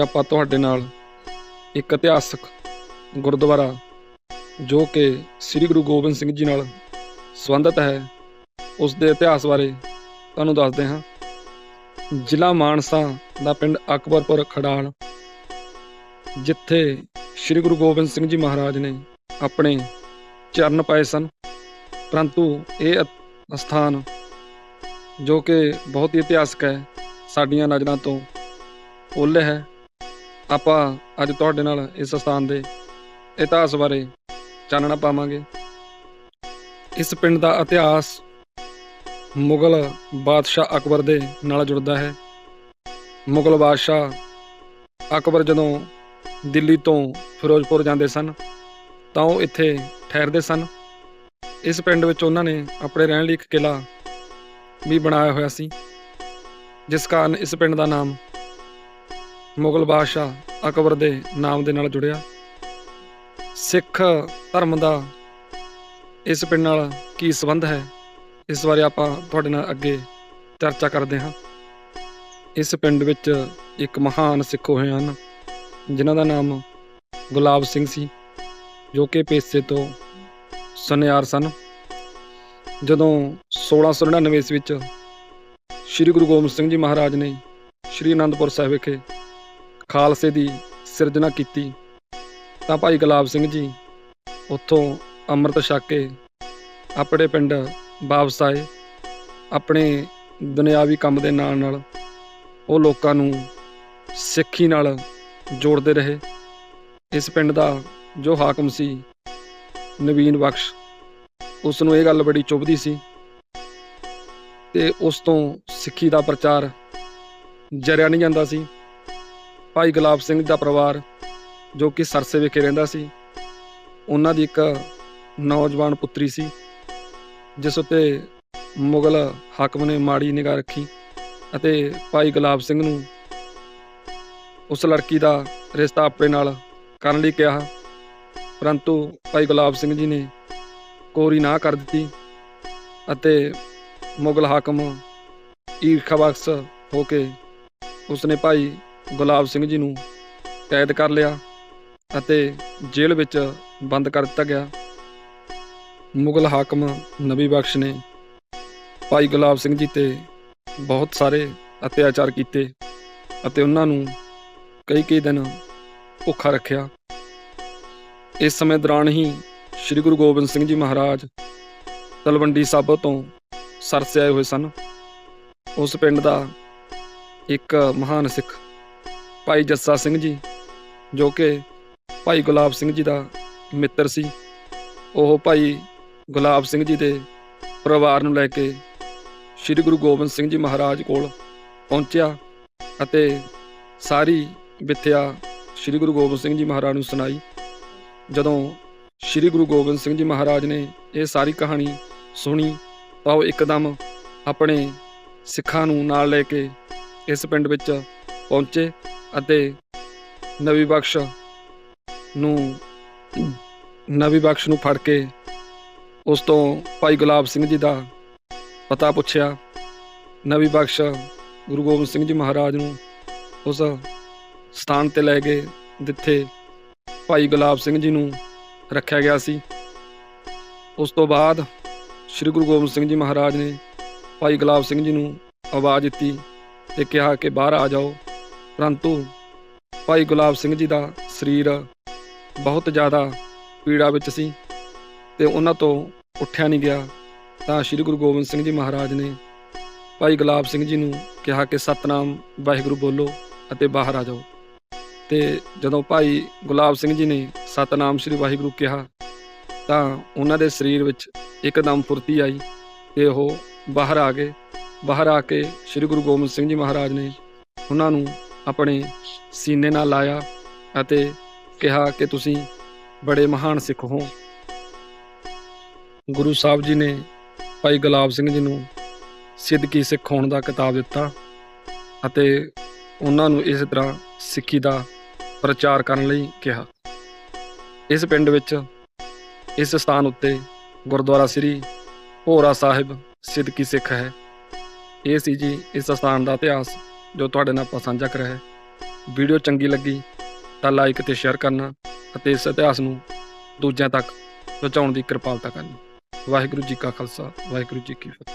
ਆਪਾਂ ਤੁਹਾਡੇ ਨਾਲ ਇੱਕ ਇਤਿਹਾਸਕ ਗੁਰਦੁਆਰਾ ਜੋ ਕਿ ਸ੍ਰੀ ਗੁਰੂ ਗੋਬਿੰਦ ਸਿੰਘ ਜੀ ਨਾਲ ਸੰਬੰਧਿਤ ਹੈ, ਉਸ ਦੇ ਇਤਿਹਾਸ ਬਾਰੇ ਤੁਹਾਨੂੰ ਦੱਸਦੇ ਹਾਂ। ਜ਼ਿਲ੍ਹਾ ਮਾਨਸਾ ਦਾ ਪਿੰਡ ਅਕਬਰਪੁਰ ਖਡਾਲ, ਜਿੱਥੇ ਸ੍ਰੀ ਗੁਰੂ ਗੋਬਿੰਦ ਸਿੰਘ ਜੀ ਮਹਾਰਾਜ ਨੇ ਆਪਣੇ ਚਰਨ ਪਾਏ ਸਨ। ਪਰੰਤੂ ਇਹ ਅ- ਸਥਾਨ ਜੋ ਕਿ ਬਹੁਤ ਹੀ ਇਤਿਹਾਸਕ ਹੈ, ਸਾਡੀਆਂ ਨਜ਼ਰਾਂ ਤੋਂ ਓਲੇ ਹੈ। ਆਪਾਂ ਅੱਜ ਤੁਹਾਡੇ ਨਾਲ ਇਸ ਸਥਾਨ ਦੇ ਇਤਿਹਾਸ ਬਾਰੇ ਚਾਨਣਾ ਪਾਵਾਂਗੇ। ਇਸ ਪਿੰਡ ਦਾ ਇਤਿਹਾਸ ਮੁਗਲ ਬਾਦਸ਼ਾਹ ਅਕਬਰ ਦੇ ਨਾਲ ਜੁੜਦਾ ਹੈ। ਮੁਗਲ ਬਾਦਸ਼ਾਹ ਅਕਬਰ ਜਦੋਂ ਦਿੱਲੀ ਤੋਂ ਫਿਰੋਜ਼ਪੁਰ ਜਾਂਦੇ ਸਨ, ਤਾਂ ਉਹ ਇੱਥੇ ਠਹਿਰਦੇ ਸਨ। ਇਸ ਪਿੰਡ ਵਿੱਚ ਉਹਨਾਂ ਨੇ ਆਪਣੇ ਰਹਿਣ ਲਈ ਇੱਕ ਕਿਲਾ ਵੀ ਬਣਾਇਆ ਹੋਇਆ ਸੀ, ਜਿਸ ਕਾਰਨ ਇਸ ਪਿੰਡ ਦਾ ਨਾਮ ਮੁਗਲ ਬਾਦਸ਼ਾਹ ਅਕਬਰ ਦੇ ਨਾਮ ਦੇ ਨਾਲ ਜੁੜਿਆ। ਸਿੱਖ ਧਰਮ ਦਾ ਇਸ ਪਿੰਡ ਨਾਲ ਕੀ ਸੰਬੰਧ ਹੈ? ਇਸ ਬਾਰੇ ਆਪਾਂ ਤੁਹਾਡੇ ਨਾਲ ਅੱਗੇ ਚਰਚਾ ਕਰਦੇ ਹਾਂ। ਇਸ ਪਿੰਡ ਵਿੱਚ ਇੱਕ ਮਹਾਨ ਸਿੱਖ ਹੋਏ ਹਨ, ਜਿਨ੍ਹਾਂ ਦਾ ਨਾਮ ਗੁਲਾਬ ਸਿੰਘ ਸੀ, ਜੋ ਕਿ ਪੇਸ਼ੇ ਤੋਂ ਸੁਨਿਆਰ ਸਨ। ਜਦੋਂ 1699 ਈਸਵੀ ਵਿੱਚ ਸ੍ਰੀ ਗੁਰੂ ਗੋਬਿੰਦ ਸਿੰਘ ਜੀ ਮਹਾਰਾਜ ਨੇ ਸ੍ਰੀ ਅਨੰਦਪੁਰ ਸਾਹਿਬ ਵਿਖੇ ਖਾਲਸੇ ਦੀ ਸਿਰਜਣਾ ਕੀਤੀ। ਤਾਂ ਭਾਈ ਗੁਲਾਬ ਸਿੰਘ ਜੀ ਉੱਥੋਂ ਅੰਮ੍ਰਿਤ ਛਕ ਕੇ ਆਪਣੇ ਪਿੰਡ ਵਾਪਸ ਆਏ। ਆਪਣੇ ਦੁਨਿਆਵੀ ਕੰਮ ਦੇ ਨਾਲ ਨਾਲ ਉਹ ਲੋਕਾਂ ਨੂੰ ਸਿੱਖੀ ਨਾਲ ਜੋੜਦੇ ਰਹੇ। ਇਸ ਪਿੰਡ ਦਾ ਜੋ ਹਾਕਮ ਸੀ, ਨਵੀਨ ਬਖਸ਼ ਉਸ ਨੂੰ ਇਹ ਗੱਲ ਬੜੀ ਚੁਭਦੀ ਸੀ ਤੇ ਉਸ ਤੋਂ ਸਿੱਖੀ ਦਾ ਪ੍ਰਚਾਰ ਜਰਿਆ ਨਹੀਂ ਜਾਂਦਾ ਸੀ। ਭਾਈ ਗੁਲਾਬ ਸਿੰਘ ਦਾ ਪਰਿਵਾਰ ਜੋ ਕਿ ਸਰਸੇ ਵਿਖੇ ਰਹਿੰਦਾ ਸੀ, ਉਹਨਾਂ ਦੀ ਇੱਕ ਨੌਜਵਾਨ ਪੁੱਤਰੀ ਸੀ, ਜਿਸ ਉੱਤੇ ਮੁਗਲ ਹਾਕਮ ਨੇ ਮਾੜੀ ਨਿਗਾਹ ਰੱਖੀ ਅਤੇ ਭਾਈ ਗੁਲਾਬ ਸਿੰਘ ਨੂੰ ਉਸ ਲੜਕੀ ਦਾ ਰਿਸ਼ਤਾ ਆਪਣੇ ਨਾਲ ਕਰਨ ਲਈ ਕਿਹਾ। ਪਰੰਤੂ ਭਾਈ ਗੁਲਾਬ ਸਿੰਘ ਜੀ ਨੇ ਕੋਰੀ ਨਾ ਕਰ ਦਿੱਤੀ ਅਤੇ ਮੁਗਲ ਹਾਕਮ ਈਰਖਾ ਬਖਸ਼ ਹੋ ਕੇ ਉਸਨੇ ਭਾਈ ਗੁਲਾਬ ਸਿੰਘ ਜੀ ਨੂੰ ਕੈਦ ਕਰ ਲਿਆ ਅਤੇ ਜੇਲ੍ਹ ਵਿੱਚ ਬੰਦ ਕਰ ਦਿੱਤਾ ਗਿਆ। ਮੁਗਲ ਹਾਕਮ ਨਬੀ ਬਖਸ਼ ਨੇ ਭਾਈ ਗੁਲਾਬ ਸਿੰਘ ਜੀ ਤੇ ਬਹੁਤ ਸਾਰੇ ਅਤਿਆਚਾਰ ਕੀਤੇ ਅਤੇ ਉਹਨਾਂ ਨੂੰ ਕਈ ਕਈ ਦਿਨ ਭੁੱਖਾ ਰੱਖਿਆ। ਇਸ ਸਮੇਂ ਦੌਰਾਨ ਹੀ ਸ੍ਰੀ ਗੁਰੂ ਗੋਬਿੰਦ ਸਿੰਘ ਜੀ ਮਹਾਰਾਜ ਤਲਵੰਡੀ ਸਾਬੋ ਤੋਂ ਸਰਸੇ ਆਏ ਹੋਏ ਸਨ। ਉਸ ਪਿੰਡ ਦਾ ਇੱਕ ਮਹਾਨ ਸਿੱਖ ਭਾਈ ਜੱਸਾ ਸਿੰਘ ਜੀ, ਜੋ ਕਿ ਭਾਈ ਗੁਲਾਬ ਸਿੰਘ ਜੀ ਦਾ ਮਿੱਤਰ ਸੀ। ਉਹ ਭਾਈ ਗੁਲਾਬ ਸਿੰਘ ਜੀ ਦੇ ਪਰਿਵਾਰ ਨੂੰ ਲੈ ਕੇ ਸ੍ਰੀ ਗੁਰੂ ਗੋਬਿੰਦ ਸਿੰਘ ਜੀ ਮਹਾਰਾਜ ਕੋਲ ਪਹੁੰਚਿਆ ਅਤੇ ਸਾਰੀ ਵਿਥਿਆ ਸ੍ਰੀ ਗੁਰੂ ਗੋਬਿੰਦ ਸਿੰਘ ਜੀ ਮਹਾਰਾਜ ਨੂੰ ਸੁਣਾਈ। ਜਦੋਂ ਸ੍ਰੀ ਗੁਰੂ ਗੋਬਿੰਦ ਸਿੰਘ ਜੀ ਮਹਾਰਾਜ ਨੇ ਇਹ ਸਾਰੀ ਕਹਾਣੀ ਸੁਣੀ, ਤਾਂ ਉਹ ਇੱਕਦਮ ਆਪਣੇ ਸਿੱਖਾਂ ਨੂੰ ਨਾਲ ਲੈ ਕੇ ਇਸ ਪਿੰਡ ਵਿੱਚ ਪਹੁੰਚੇ। ਅਤੇ ਨਵੀ ਬਖਸ਼ ਨੂੰ ਨਵੀ ਬਖਸ਼ ਨੂੰ ਫੜ ਕੇ ਉਸ ਤੋਂ ਭਾਈ ਗੁਲਾਬ ਸਿੰਘ ਜੀ ਦਾ ਪਤਾ ਪੁੱਛਿਆ। ਨਵੀ ਬਖਸ਼ ਗੁਰੂ ਗੋਬਿੰਦ ਸਿੰਘ ਜੀ ਮਹਾਰਾਜ ਨੂੰ ਉਸ ਸਥਾਨ ਤੇ ਲੈ ਗਏ ਜਿੱਥੇ ਭਾਈ ਗੁਲਾਬ ਸਿੰਘ ਜੀ ਨੂੰ ਰੱਖਿਆ ਗਿਆ ਸੀ। ਉਸ ਤੋਂ ਬਾਅਦ ਸ੍ਰੀ ਗੁਰੂ ਗੋਬਿੰਦ ਸਿੰਘ ਜੀ ਮਹਾਰਾਜ ਨੇ ਭਾਈ ਗੁਲਾਬ ਸਿੰਘ ਜੀ ਨੂੰ ਆਵਾਜ਼ ਦਿੱਤੀ ਤੇ ਕਿਹਾ ਕਿ ਬਾਹਰ ਆ ਜਾਓ। ਪਰੰਤੂ ਭਾਈ ਗੁਲਾਬ ਸਿੰਘ ਜੀ ਦਾ ਸਰੀਰ ਬਹੁਤ ਜ਼ਿਆਦਾ ਪੀੜਾ ਵਿੱਚ ਸੀ ਤੇ ਉਹਨਾਂ ਤੋਂ ਉੱਠਿਆ ਨਹੀਂ ਗਿਆ, ਤਾਂ ਸ੍ਰੀ ਗੁਰੂ ਗੋਬਿੰਦ ਸਿੰਘ ਜੀ ਮਹਾਰਾਜ ਨੇ ਭਾਈ ਗੁਲਾਬ ਸਿੰਘ ਜੀ ਨੂੰ ਕਿਹਾ ਕਿ ਸਤਨਾਮ ਵਾਹਿਗੁਰੂ ਬੋਲੋ ਅਤੇ ਬਾਹਰ ਆ ਜਾਓ। ਤੇ ਜਦੋਂ ਭਾਈ ਗੁਲਾਬ ਸਿੰਘ ਜੀ ਨੇ ਸਤਨਾਮ ਸ੍ਰੀ ਵਾਹਿਗੁਰੂ ਕਿਹਾ, ਤਾਂ ਉਹਨਾਂ ਦੇ ਸਰੀਰ ਵਿੱਚ ਇੱਕਦਮ ਫੁਰਤੀ ਆਈ ਤੇ ਉਹ ਬਾਹਰ ਆ ਗਏ। ਬਾਹਰ ਆ ਕੇ ਸ੍ਰੀ ਗੁਰੂ ਗੋਬਿੰਦ ਸਿੰਘ ਜੀ ਮਹਾਰਾਜ ਨੇ ਉਹਨਾਂ ਨੂੰ ਆਪਣੇ ਸੀਨੇ ਨਾਲ ਲਾਇਆ ਅਤੇ ਕਿਹਾ ਕਿ ਤੁਸੀਂ ਬੜੇ ਮਹਾਨ ਸਿੱਖ ਹੋ। ਗੁਰੂ ਸਾਹਿਬ ਜੀ ਨੇ ਭਾਈ ਗੁਲਾਬ ਸਿੰਘ ਜੀ ਨੂੰ ਸਿੱਧਕੀ ਸਿੱਖ ਹੋਣ ਦਾ ਕਿਤਾਬ ਦਿੱਤਾ ਅਤੇ ਉਹਨਾਂ ਨੂੰ ਇਸ ਤਰ੍ਹਾਂ ਸਿੱਖੀ ਦਾ ਪ੍ਰਚਾਰ ਕਰਨ ਲਈ ਕਿਹਾ। ਇਸ ਪਿੰਡ ਵਿੱਚ ਇਸ ਸਥਾਨ ਉੱਤੇ ਗੁਰਦੁਆਰਾ ਸ੍ਰੀ ਭੋਰਾ ਸਾਹਿਬ ਸਿੱਧਕੀ ਸਿੱਖ ਹੈ। ਇਹ ਸੀ ਜੀ ਇਸ ਸਥਾਨ ਦਾ ਇਤਿਹਾਸ। ਜੋ ਤੁਹਾਡੇ ਨਾਲ ਆਪਾਂ ਸਾਂਝਾ ਕਰਿਆ ਹੈ। ਵੀਡੀਓ ਚੰਗੀ ਲੱਗੀ ਤਾਂ ਲਾਈਕ ਤੇ ਸ਼ੇਅਰ ਕਰਨਾ ਅਤੇ ਇਸ ਇਤਿਹਾਸ ਨੂੰ ਦੂਜਿਆਂ ਤੱਕ ਪਹੁੰਚਾਉਣ ਦੀ ਕਿਰਪਾਲਤਾ ਕਰਨੀ। ਵਾਹਿਗੁਰੂ ਜੀ ਕਾ ਖਾਲਸਾ, ਵਾਹਿਗੁਰੂ ਜੀ ਕੀ ਫਤਿਹ।